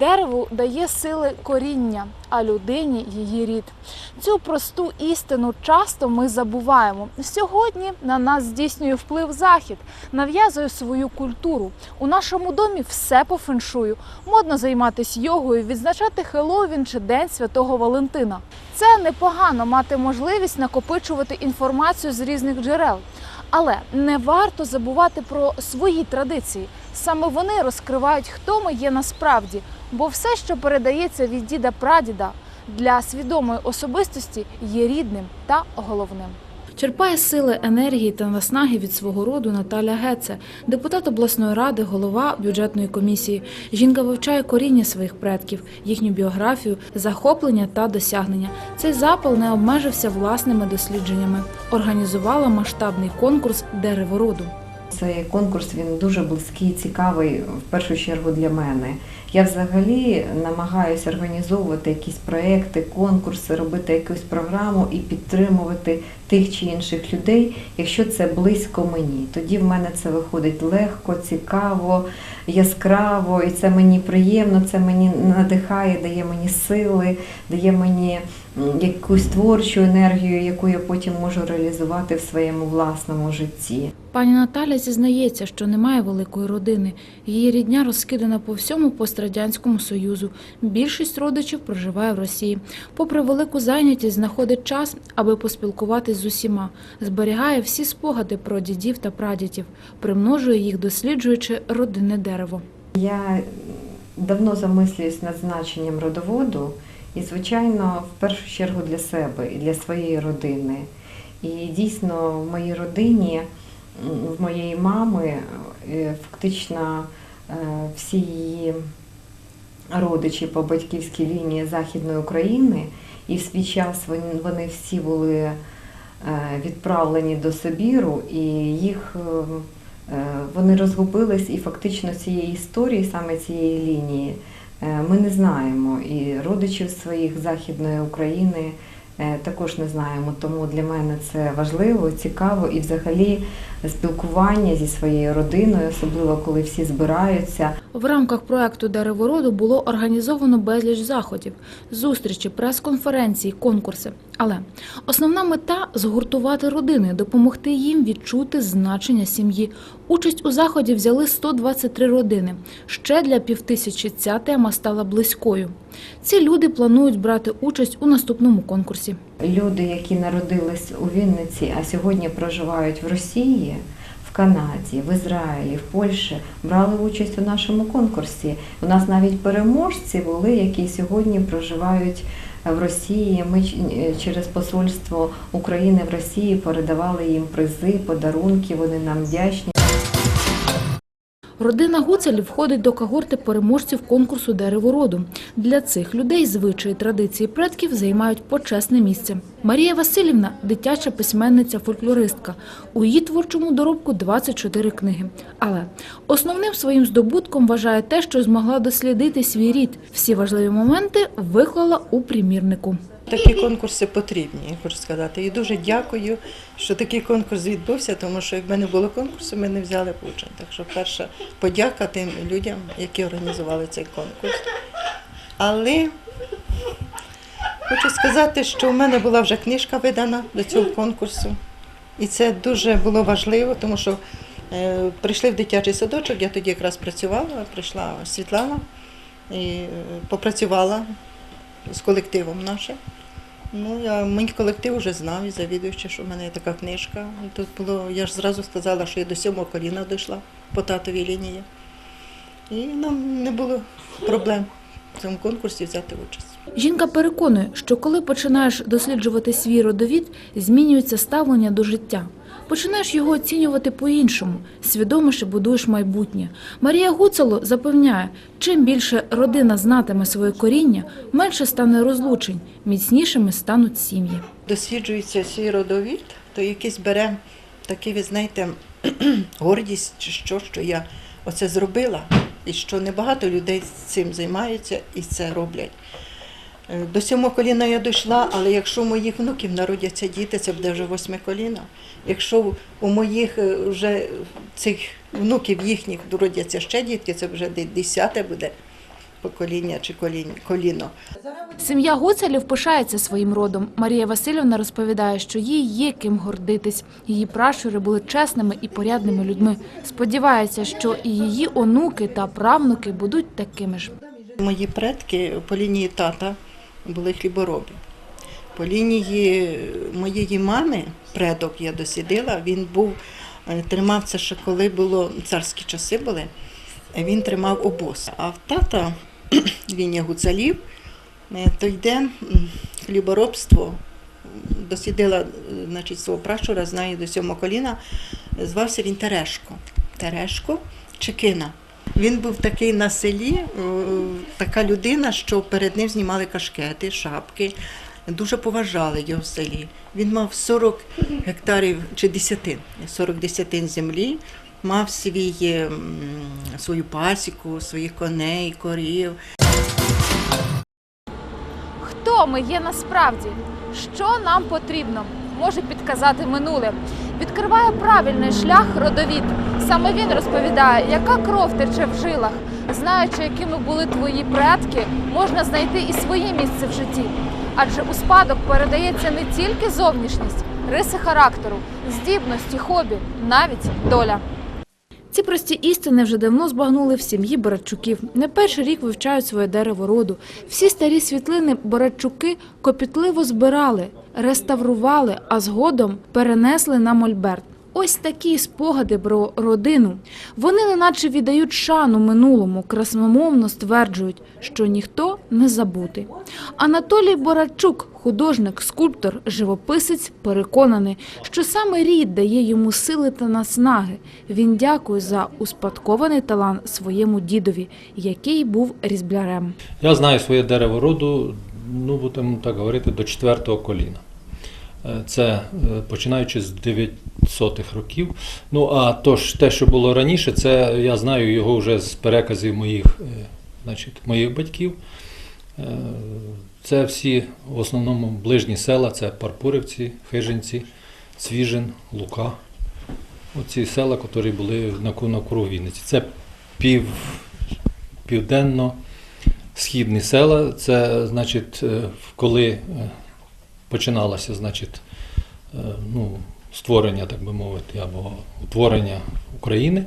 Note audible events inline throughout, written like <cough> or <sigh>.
Дереву дає сили коріння, а людині її рід. Цю просту істину часто ми забуваємо. Сьогодні на нас здійснює вплив захід, нав'язує свою культуру. У нашому домі все по феншую. Модно займатися йогою, відзначати Хеллоуін чи День Святого Валентина. Це непогано мати можливість накопичувати інформацію з різних джерел. Але не варто забувати про свої традиції. Саме вони розкривають, хто ми є насправді, бо все, що передається від діда прадіда для свідомої особистості, є рідним та головним. Черпає сили, енергії та наснаги від свого роду Наталя Геце, депутат обласної ради, голова бюджетної комісії. Жінка вивчає коріння своїх предків, їхню біографію, захоплення та досягнення. Цей запал не обмежився власними дослідженнями. Організувала масштабний конкурс деревороду. Цей конкурс він дуже близький, цікавий в першу чергу для мене. Я взагалі намагаюся організовувати якісь проекти, конкурси, робити якусь програму і підтримувати тих чи інших людей, якщо це близько мені. Тоді в мене це виходить легко, цікаво, яскраво, і це мені приємно, це мені надихає, дає мені сили, дає мені якусь творчу енергію, яку я потім можу реалізувати в своєму власному житті. Пані Наталя зізнається, що немає великої родини. Її рідня розкидана по всьому пострадянському союзу. Більшість родичів проживає в Росії. Попри велику зайнятість, знаходить час, аби поспілкуватись з усіма. Зберігає всі спогади про дідів та прадідів, примножує їх, досліджуючи родинне дерево. Я давно замислююсь над значенням родоводу, і, звичайно, в першу чергу для себе і для своєї родини. І дійсно в моїй родині, в моєї мами, е, фактично е, всі її родичі по батьківській лінії Західної України, і в свій час вони, всі були е, відправлені до Сибіру, і їх Вони розгубились і фактично цієї історії, саме цієї лінії, ми не знаємо. І родичів своїх Західної України е, також не знаємо. Тому для мене це важливо, цікаво і взагалі спілкування зі своєю родиною, особливо коли всі збираються. В рамках проекту Деревороду було організовано безліч заходів, зустрічі, прес-конференції, конкурси. Але основна мета згуртувати родини, допомогти їм відчути значення сім'ї. Участь у заході взяли 123 родини. Ще для півтисячі ця тема стала близькою. Ці люди планують брати участь у наступному конкурсі. Люди, які народились у Вінниці, а сьогодні проживають в Росії, Канаді, в Ізраїлі, в Польщі, брали участь у нашому конкурсі. У нас навіть переможці були, які сьогодні проживають в Росії. Ми е, через посольство України в Росії передавали їм призи, подарунки. Вони нам вдячні. Родина Гуцелів входить до когорти переможців конкурсу Деревороду. Для цих людей звичаї традиції предків займають почесне місце. Марія Васильівна – дитяча письменниця-фольклористка. У її творчому доробку 24 книги. Але основним своїм здобутком вважає те, що змогла дослідити свій рід. Всі важливі моменти виклала у примірнику. Такі конкурси потрібні, я хочу сказати. І дуже дякую, що такий конкурс відбувся, тому що якби не було конкурсу, ми не взяли б участь. Так що перша подяка тим людям, які організували цей конкурс. Але хочу сказати, що в мене була вже книжка видана до цього конкурсу. І це дуже було важливо, тому що е, прийшли в дитячий садочок, я тоді якраз працювала, прийшла Світлана і е, попрацювала з колективом нашим. Ну, я, мій колектив вже знав і завідуючи, що в мене є така книжка. І тут було, я ж зразу сказала, що я до сьомого коліна дійшла по татовій лінії. І нам не було проблем в цьому конкурсі взяти участь. Жінка переконує, що коли починаєш досліджувати свій родовід, змінюється ставлення до життя. Починаєш його оцінювати по-іншому, свідоміше будуєш майбутнє. Марія Гуцало запевняє, чим більше родина знатиме своє коріння, менше стане розлучень, міцнішими стануть сім'ї. Досліджується свій родовід, то якийсь бере такий, ви знаєте, <clears throat> гордість чи що, що я оце зробила, і що небагато людей цим займаються і це роблять. Е, До сьомого коліна я дійшла, але якщо у моїх внуків народяться діти, це буде вже восьме коліно. Якщо у моїх е, вже цих внуків їхніх народяться ще дітки, це вже десяте буде. покоління чи коліно. Сім'я Гуцалів пишається своїм родом. Марія Васильівна розповідає, що їй є ким гордитись. Її пращури були чесними і порядними людьми. Сподівається, що і її онуки та правнуки будуть такими ж. Мої предки по лінії тата були хліборобі. По лінії моєї мами, предок я дослідила, він був, е, тримав це ще коли було царські часи були, е, він тримав обоз. А в тата <clears throat> він є гуцалів, е, то йде хліборобство. Дослідила е, значить, свого пращура, знаю до сьомого коліна, звався він Терешко. Терешко Чекина. Він був такий на селі, е, така людина, що перед ним знімали кашкети, шапки, дуже поважали його в селі. Він мав 40 гектарів чи десятин, 40 десятин землі, мав свій, е, свою пасіку, своїх коней, корів. Хто ми є насправді? Що нам потрібно? Може підказати минуле. Відкриває правильний шлях родовід. Саме він розповідає, яка кров тече в жилах. Знаючи, якими були твої предки, можна знайти і своє місце в житті. Адже у спадок передається не тільки зовнішність, риси характеру, здібності, хобі, навіть доля. Ці прості істини вже давно збагнули в сім'ї Борадчуків. Не перший рік вивчають своє дерево роду. Всі старі світлини Борадчуки копітливо збирали, реставрували, а згодом перенесли на мольберт. Ось такі спогади про родину. Вони неначе віддають шану минулому, красномовно стверджують, що ніхто не забутий. Анатолій Борадчук, художник, скульптор, живописець, переконаний, що саме рід дає йому сили та наснаги. Він дякує за успадкований талант своєму дідові, який був різблярем. Я знаю своє дерево роду, ну будемо так говорити, до четвертого коліна. Е, Це е, починаючи з 900-х років. Ну а то ж, те, що було раніше, це я знаю його вже з переказів моїх, е, значить, моїх батьків. Це всі в основному ближні села, це Парпурівці, Хижинці, Цвіжин, Лука. Оці села, які були на ку- Вінниці. Це пів, південно східні села. Це, значить, коли починалося, значить, е, ну, створення, так би мовити, або утворення України,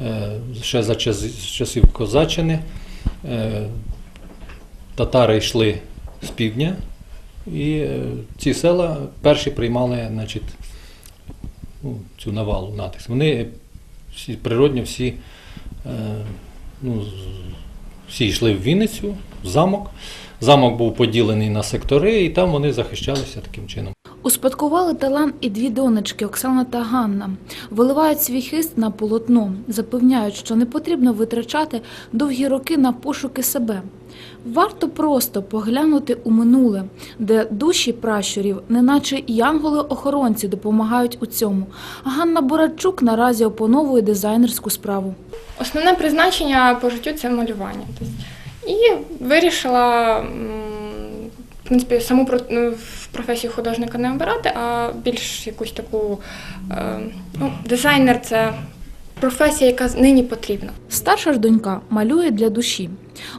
е, ще за час, часів Козаччини, е, татари йшли з півдня, і ці села перші приймали, значить, ну, цю навалу натиск. Вони всі природньо всі, ну, всі йшли в Вінницю, в замок. Замок був поділений на сектори, і там вони захищалися таким чином. Успадкували талант і дві донечки Оксана та Ганна. Виливають свій хист на полотно, запевняють, що не потрібно витрачати довгі роки на пошуки себе. Варто просто поглянути у минуле, де душі пращурів, неначе янголи-охоронці, допомагають у цьому. Ганна Борадчук наразі опановує дизайнерську справу. Основне призначення по життю це малювання. Тобто, і вирішила в принципі, саму ну, професію художника не обирати, а більш якусь таку е, ну, дизайнер це професія, яка нині потрібна. Старша ж донька малює для душі.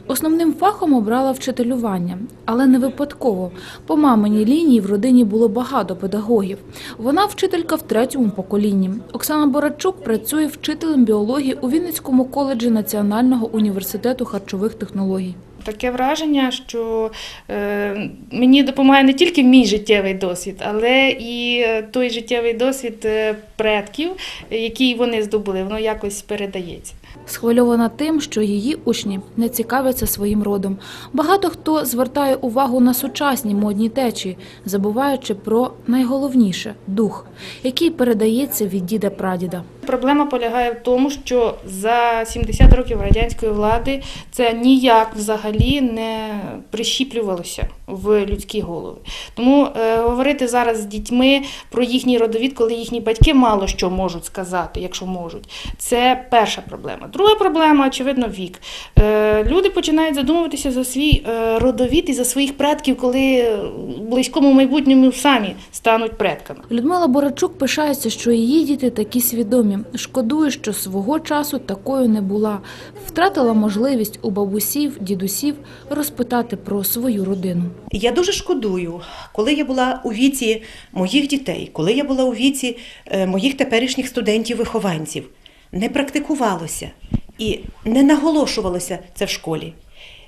Основним фахом обрала вчителювання, але не випадково. По маминій лінії в родині було багато педагогів. Вона вчителька в третьому поколінні. Оксана Борачук працює вчителем біології у Вінницькому коледжі Національного університету харчових технологій. Таке враження, що е, мені допомагає не тільки мій життєвий досвід, але і е, той життєвий досвід е, предків, який вони здобули, воно якось передається. Схвильована тим, що її учні не цікавляться своїм родом. Багато хто звертає увагу на сучасні модні течії, забуваючи про найголовніше дух, який передається від діда прадіда. Проблема полягає в тому, що за 70 років радянської влади це ніяк взагалі не прищіплювалося в людські голови. Тому е, говорити зараз з дітьми про їхній родовід, коли їхні батьки мало що можуть сказати, якщо можуть, це перша проблема. Друга проблема, очевидно, вік. Е, люди починають задумуватися за свій е, родовід і за своїх предків, коли в близькому майбутньому самі стануть предками. Людмила Борачук пишається, що її діти такі свідомі. Сьогодні. Шкодує, що свого часу такою не була. Втратила можливість у бабусів, дідусів розпитати про свою родину. Я дуже шкодую, коли я була у віці моїх дітей, коли я була у віці е, моїх теперішніх студентів-вихованців, не практикувалося і не наголошувалося це в школі.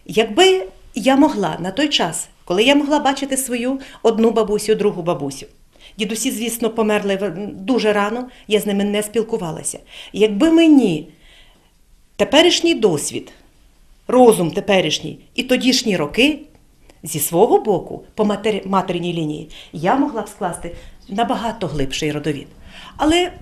Якби я могла на той час, коли я могла бачити свою одну бабусю, другу бабусю. Дідусі, звісно, померли дуже рано, я з ними не спілкувалася. Якби мені теперішній досвід розум теперішній і тодішні роки, зі свого боку, по матері, материній лінії, я могла б скласти набагато глибший родовід. Але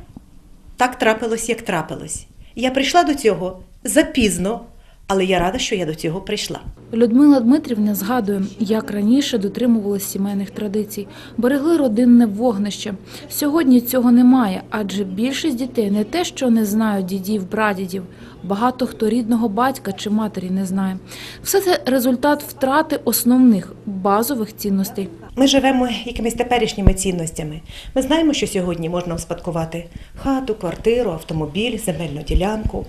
так трапилось, як трапилось. Я прийшла до цього запізно, але я рада, що я до цього прийшла. Людмила Дмитрівна згадує, як раніше дотримувалися сімейних традицій, берегли родинне вогнище. Сьогодні цього немає, адже більшість дітей не те, що не знають дідів, прадідів, багато хто рідного батька чи матері не знає. Все це результат втрати основних базових цінностей. Ми живемо якимись теперішніми цінностями. Ми знаємо, що сьогодні можна успадкувати хату, квартиру, автомобіль, земельну ділянку.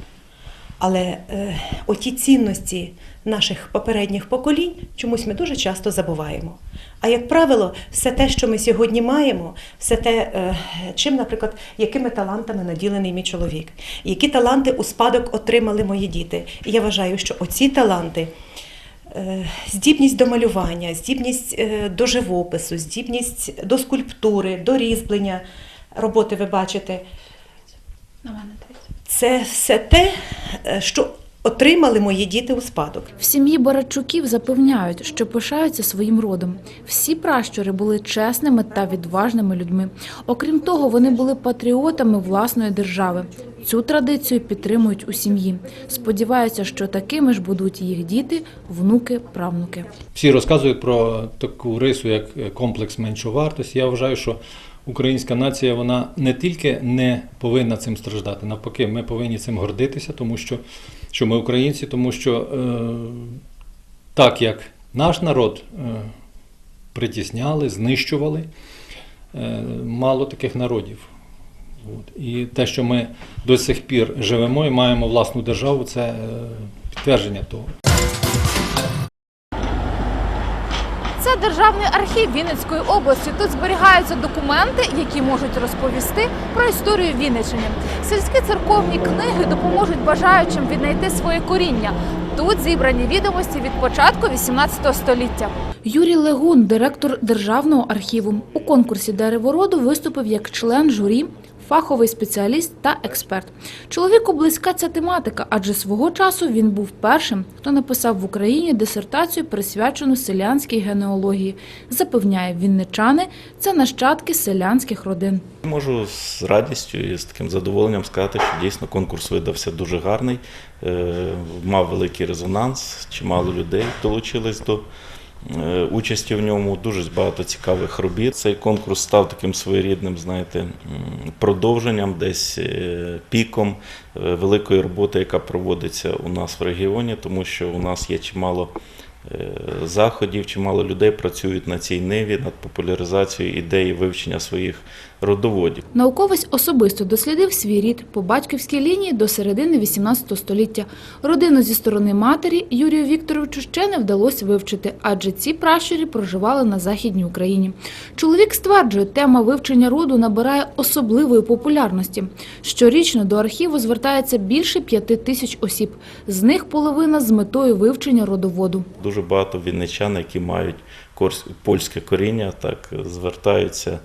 Але е, оті цінності наших попередніх поколінь чомусь ми дуже часто забуваємо. А як правило, все те, що ми сьогодні маємо, все те, е, чим, наприклад, якими талантами наділений мій чоловік, які таланти у спадок отримали мої діти. І я вважаю, що оці таланти Е, здібність до малювання, здібність е, до живопису, здібність до скульптури, до різьблення роботи ви бачите. Це все те, е, що отримали мої діти у спадок. В сім'ї Барачуків запевняють, що пишаються своїм родом. Всі пращури були чесними та відважними людьми. Окрім того, вони були патріотами власної держави. Цю традицію підтримують у сім'ї. Сподіваються, що такими ж будуть їх діти, внуки, правнуки. Всі розказують про таку рису, як комплекс меншовартості. Я вважаю, що українська нація вона не тільки не повинна цим страждати, навпаки, ми повинні цим гордитися, тому що, що ми українці, тому що е, так як наш народ е, притісняли, знищували, е, мало таких народів. От. І те, що ми до сих пір живемо і маємо власну державу, це е, підтвердження того. Державний архів Вінницької області. Тут зберігаються документи, які можуть розповісти про історію Вінниччини. Сільські церковні книги допоможуть бажаючим віднайти своє коріння. Тут зібрані відомості від початку 18 століття. Юрій Легун, директор державного архіву, у конкурсі Деревороду виступив як член журі. Фаховий спеціаліст та експерт. Чоловіку близька ця тематика, адже свого часу він був першим, хто написав в Україні дисертацію, присвячену селянській генеалогії. Запевняє вінничани, це нащадки селянських родин. Можу з радістю і з таким задоволенням сказати, що дійсно конкурс видався дуже гарний, е, мав великий резонанс, чимало людей долучились до участі в ньому. Дуже багато цікавих робіт. Цей конкурс став таким своєрідним, знаєте, продовженням, десь е, піком е, великої роботи, яка проводиться у нас в регіоні, тому що у нас є чимало. е, Заходів чимало людей працюють на цій ниві над популяризацією ідеї вивчення своїх родоводів. Науковець особисто дослідив свій рід по батьківській лінії до середини 18 століття. Родину зі сторони матері Юрію Вікторовичу ще не вдалося вивчити, адже ці пращурі проживали на Західній Україні. Чоловік стверджує, тема вивчення роду набирає особливої популярності. Щорічно до архіву звертається більше п'яти тисяч осіб, з них половина з метою вивчення родоводу. Дуже багато вінничан, які мають польське коріння, так звертаються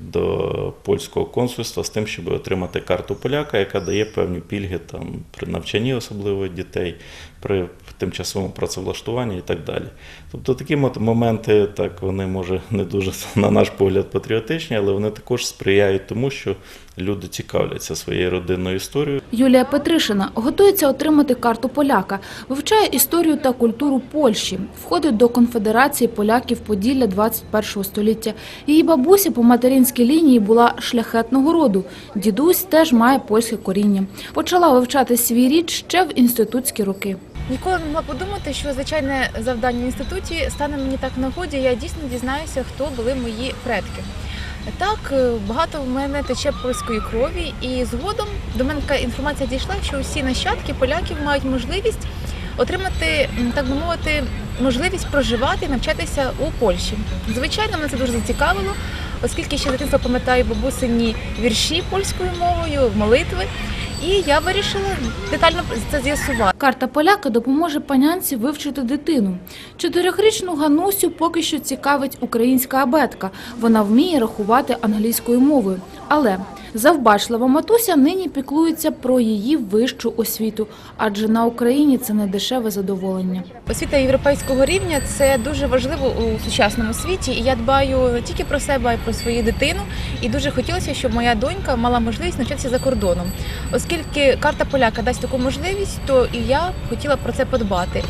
до польського консульства з тим, щоб отримати карту поляка, яка дає певні пільги там при навчанні, особливо дітей, при тимчасовому працевлаштуванні і так далі. Тобто такі моменти, так вони може не дуже <laughs> на наш погляд патріотичні, але вони також сприяють тому, що люди цікавляться своєю родинною історією. Юлія Петришина готується отримати карту поляка, вивчає історію та культуру Польщі, входить до конфедерації поляків Поділля 21 століття. Її бабуся по материнській лінії була шляхетного роду. Дідусь теж має польське коріння. Почала вивчати свій рід ще в інститутські роки. Ніколи не могла подумати, що звичайне завдання в інституті стане мені так нагоді. Я дійсно дізнаюся, хто були мої предки. Так, е, багато в мене тече польської крові, і згодом до мене така інформація дійшла, що усі нащадки поляків мають можливість отримати, так би мовити, можливість проживати і навчатися у Польщі. Звичайно, мене це дуже зацікавило, оскільки ще дитинство пам'ятаю бабусині вірші польською мовою, молитви. І я вирішила детально це з'ясувати. Карта поляка допоможе панянці вивчити дитину. Чотирьохрічну Ганусю поки що цікавить українська абетка. Вона вміє рахувати англійською мовою. Але завбачлива матуся нині піклується про її вищу освіту, адже на Україні це не дешеве задоволення. Освіта європейського рівня це дуже важливо у сучасному світі. І я дбаю не тільки про себе, а й про свою дитину. І дуже хотілося, щоб моя донька мала можливість навчатися за кордоном. Оскільки карта поляка дасть таку можливість, то і я хотіла про це подбати.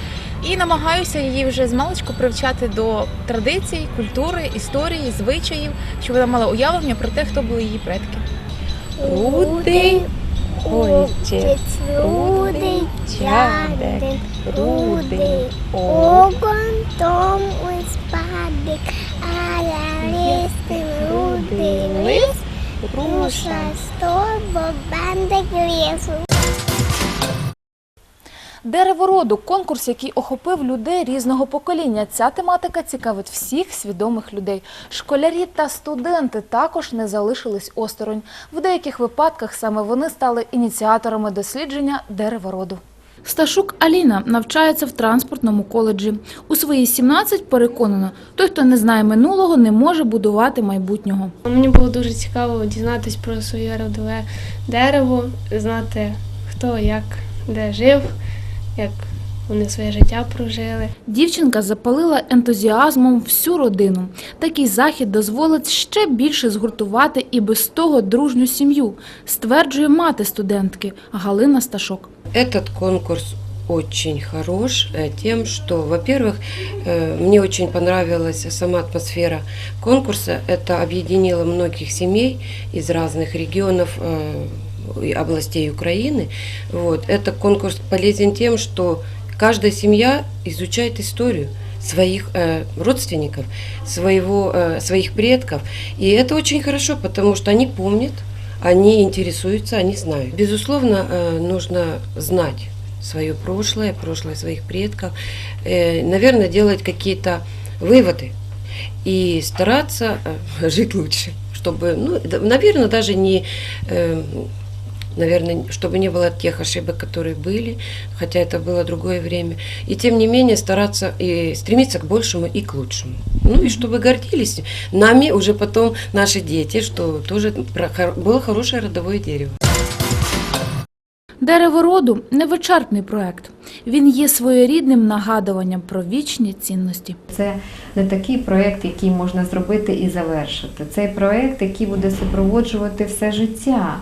І намагаюся її вже з маличку привчати до традицій, культури, історії, звичаїв, щоб вона мала уявлення про те, хто були її предки. Рудий отець, рудий чадик, рудий огон том у спадик, а листим рудий лис, руша сто бандик лісу. Дерево роду конкурс, який охопив людей різного покоління. Ця тематика цікавить всіх свідомих людей. Школярі та студенти також не залишились осторонь. В деяких випадках саме вони стали ініціаторами дослідження дерева роду. Сташук Аліна навчається в транспортному коледжі. У свої 17 переконана, той, хто не знає минулого, не може будувати майбутнього. Мені було дуже цікаво дізнатись про своє родове дерево, знати хто як де жив, як вони своє життя прожили. Дівчинка запалила ентузіазмом всю родину. Такий захід дозволить ще більше згуртувати і без того дружню сім'ю, стверджує мати студентки Галина Сташок. Этот конкурс очень хорош э, тем, что, во-первых, э, мне очень понравилась сама атмосфера конкурса. Это объединило многих семей из разных регионов э, и областей Украины. Вот. Это конкурс полезен тем, что каждая семья изучает историю своих э, родственников, своего, э, своих предков. И это очень хорошо, потому что они помнят, они интересуются, они знают. Безусловно, э, нужно знать свое прошлое, прошлое своих предков, э, наверное, делать какие-то выводы и стараться э, <laughs> жить лучше, чтобы, ну, наверное, даже не, э, наверное, чтобы не было тех ошибок, которые были, хотя это было другое время, и тем не менее стараться и стремиться к большему и к лучшему. Ну и чтобы гордились нами уже потом наши дети, что тоже про- хор- было хорошее родовое дерево. Дерево роду невичерпний проект. Він є своєрідним нагадуванням про вічні цінності. Це не такий проєкт, який можна зробити і завершити. Цей проєкт, який буде супроводжувати все життя.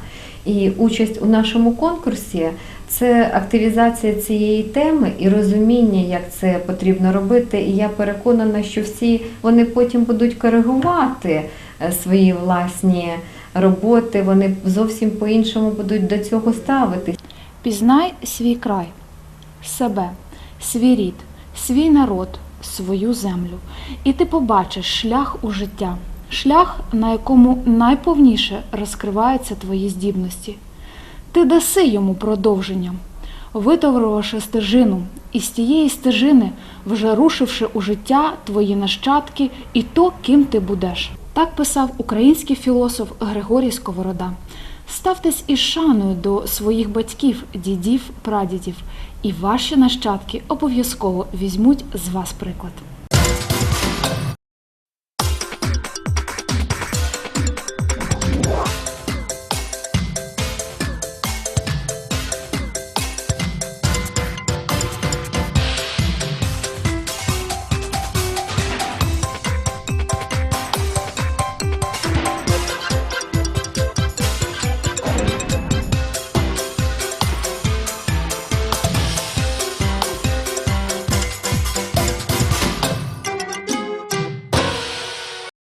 І участь у нашому конкурсі це активізація цієї теми і розуміння, як це потрібно робити. І я переконана, що всі вони потім будуть коригувати е, свої власні роботи. Вони зовсім по-іншому будуть до цього ставитись. Пізнай свій край, себе, свій рід, свій народ, свою землю. І ти побачиш шлях у життя, шлях, на якому найповніше розкриваються твої здібності. Ти даси йому продовження, витовривши стежину, і з тієї стежини, вже рушивши у життя твої нащадки і то, ким ти будеш. Так писав український філософ Григорій Сковорода. Ставтесь із шаною до своїх батьків, дідів, прадідів, і ваші нащадки обов'язково візьмуть з вас приклад.